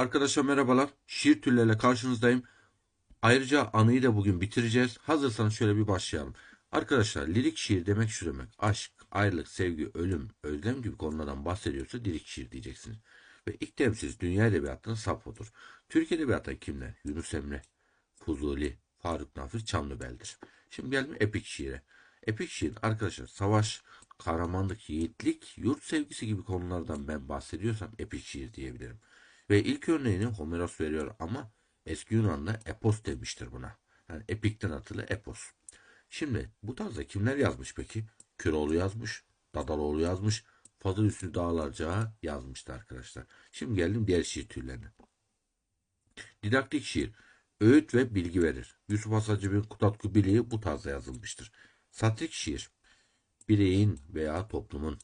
Arkadaşlar merhabalar. Şiir türleriyle karşınızdayım. Ayrıca anıyı da bugün bitireceğiz. Hazırsanız şöyle bir başlayalım. Arkadaşlar lirik şiir demek şu demek. Aşk, ayrılık, sevgi, ölüm, özlem gibi konulardan bahsediyorsa lirik şiir diyeceksiniz. Ve ilk temsilcisi dünya edebiyatının Safo'dur. Türk edebiyatı kimler? Yunus Emre, Fuzuli, Faruk Nafiz, Çamlıbel'dir. Şimdi gelelim epik şiire. Epik şiir arkadaşlar savaş, kahramanlık, yiğitlik, yurt sevgisi gibi konulardan ben bahsediyorsam epik şiir diyebilirim. Ve ilk örneğini Homeros veriyor ama eski Yunan'da epos demiştir buna. Yani epikten atılı epos. Şimdi bu tarzda kimler yazmış peki? Köroğlu yazmış, Dadaloğlu yazmış, Fazıl Hüsnü Dağlarca yazmıştı arkadaşlar. Şimdi geldim diğer şiir türlerine. Didaktik şiir, öğüt ve bilgi verir. Yusuf Asacıb'ın Kutatku Biliği bu tarzda yazılmıştır. Satrik şiir, bireyin veya toplumun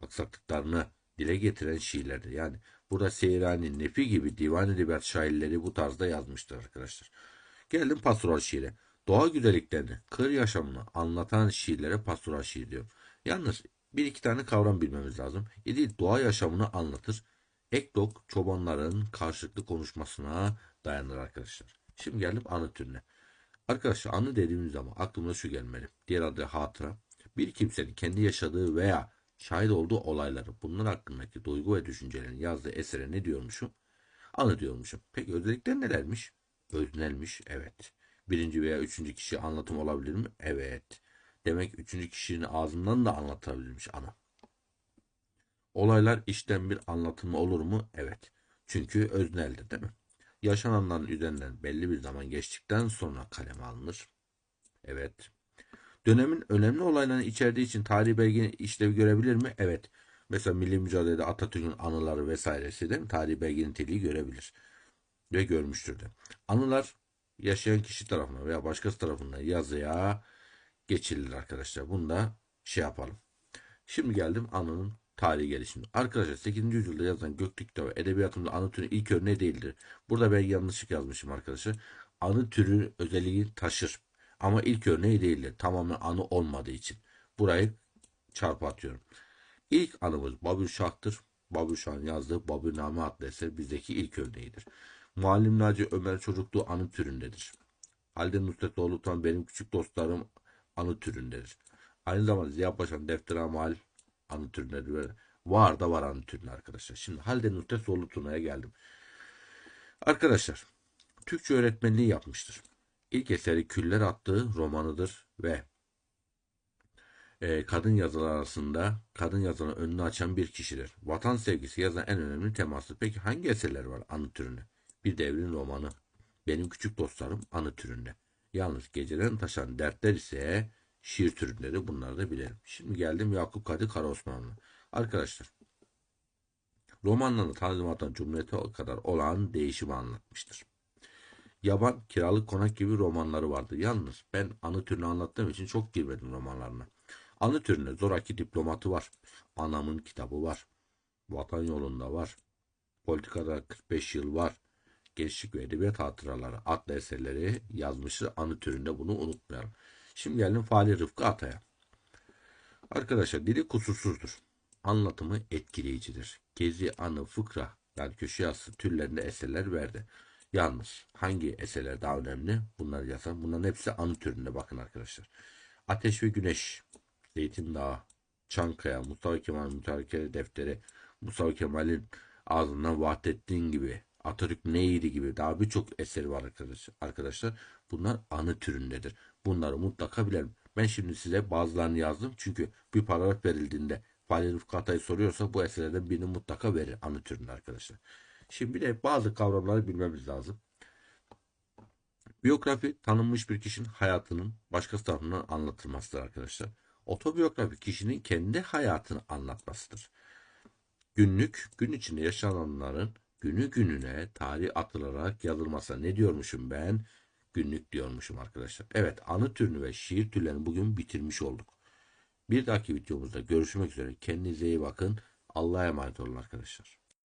aksaklıklarını dile getiren şiirlerdir. Yani burada Seyrani, Nefi gibi divan edebiyat şairleri bu tarzda yazmıştır arkadaşlar. Geldim pastoral şiire. Doğa güzelliklerini, kır yaşamını anlatan şiirlere pastoral şiir diyor. Yalnız bir iki tane kavram bilmemiz lazım. Yedi doğa yaşamını anlatır. Ekdok çobanların karşılıklı konuşmasına dayanır arkadaşlar. Şimdi geldim anı türüne. Arkadaşlar anı dediğimiz zaman aklımıza şu gelmeli. Diğer adı hatıra. Bir kimsenin kendi yaşadığı veya şahit olduğu olayları, bunlar hakkındaki duygu ve düşüncelerini yazdığı esere ne diyormuşum? Anı diyormuşum. Peki özellikler nelermiş? Öznelmiş, evet. Birinci veya üçüncü kişi anlatım olabilir mi? Evet. Demek üçüncü kişinin ağzından da anlatabilirmiş ana. Olaylar işten bir anlatımı olur mu? Evet. Çünkü özneldir değil mi? Yaşananların üzerinden belli bir zaman geçtikten sonra kaleme alınır. Evet. Dönemin önemli olaylarını içerdiği için tarihi belge işlevi görebilir mi? Evet. Mesela milli mücadelede Atatürk'ün anıları vesairesi de tarihi belge niteliği görebilir. Ve görmüştür de. Anılar yaşayan kişi tarafından veya başkası tarafından yazıya geçirilir arkadaşlar. Bunu da şey yapalım. Şimdi geldim anının tarihi gelişimi. Arkadaşlar 8. yüzyılda yazılan Göktürk ve edebiyatımda anı türü ilk örneği değildir. Burada ben yanlışlık yazmışım arkadaşlar. Anı türü özelliği taşır. Ama ilk örneği değildir. Tamamen anı olmadığı için. Burayı çarpı atıyorum. İlk anımız Babür Şah'tır. Babür Şah'ın yazdığı Babürname adlı eser bizdeki ilk örneğidir. Muallim Naci Ömer çocukluğu anı türündedir. Halide Nusret Doğrultu'dan benim küçük dostlarım anı türündedir. Aynı zamanda Ziya Paşa'nın Defter Amal anı türündedir. Var da var anı türünde arkadaşlar. Şimdi Halide Nusret Zorlu Turna'ya geldim. Arkadaşlar Türkçe öğretmenliği yapmıştır. İlk eseri Küller attığı romanıdır ve e, kadın yazarlar arasında kadın yazarın önünü açan bir kişidir. Vatan sevgisi yazan en önemli teması. Peki hangi eserler var anı türünde? Bir devrin romanı. Benim küçük dostlarım anı türünde. Yalnız geceden taşan dertler ise şiir türündedir. Bunları da bilelim. Şimdi geldim Yakup Kadri Karaosmanlı. Arkadaşlar romanlarını Tanzimat'tan Cumhuriyet'e kadar olan değişimi anlatmıştır. Yaban, Kiralık Konak gibi romanları vardı. Yalnız ben anı türünü anlattığım için çok girmedim romanlarına. Anı türünde Zoraki Diplomatı var. Anamın kitabı var. Vatan yolunda var. Politikada 45 yıl var. Gençlik ve Edebiyat Hatıraları adlı eserleri yazmıştır. Anı türünde bunu unutmayalım. Şimdi geldim Fali Rıfkı Atay'a. Arkadaşlar dili kusursuzdur. Anlatımı etkileyicidir. Gezi, anı, fıkra yani köşe yazısı türlerinde eserler verdi. Yalnız hangi eserler daha önemli? Bunları yazan. Bunların hepsi anı türünde bakın arkadaşlar. Ateş ve Güneş, Zeytin Dağı, Çankaya, Mustafa Kemal Mütarekeli Defteri, Mustafa Kemal'in ağzından Vahdettin gibi, Atatürk neydi gibi daha birçok eseri var arkadaşlar. Bunlar anı türündedir. Bunları mutlaka bilelim. Ben şimdi size bazılarını yazdım. Çünkü bir paragraf verildiğinde Fahri Rıfkı soruyorsa bu eserlerden birini mutlaka verir anı türünde arkadaşlar. Şimdi de bazı kavramları bilmemiz lazım. Biyografi tanınmış bir kişinin hayatının başkası tarafından anlatılmasıdır arkadaşlar. Otobiyografi kişinin kendi hayatını anlatmasıdır. Günlük, gün içinde yaşananların günü gününe tarih atılarak yazılması. Ne diyormuşum ben? Günlük diyormuşum arkadaşlar. Evet anı türünü ve şiir türlerini bugün bitirmiş olduk. Bir dahaki videomuzda görüşmek üzere. Kendinize iyi bakın. Allah'a emanet olun arkadaşlar.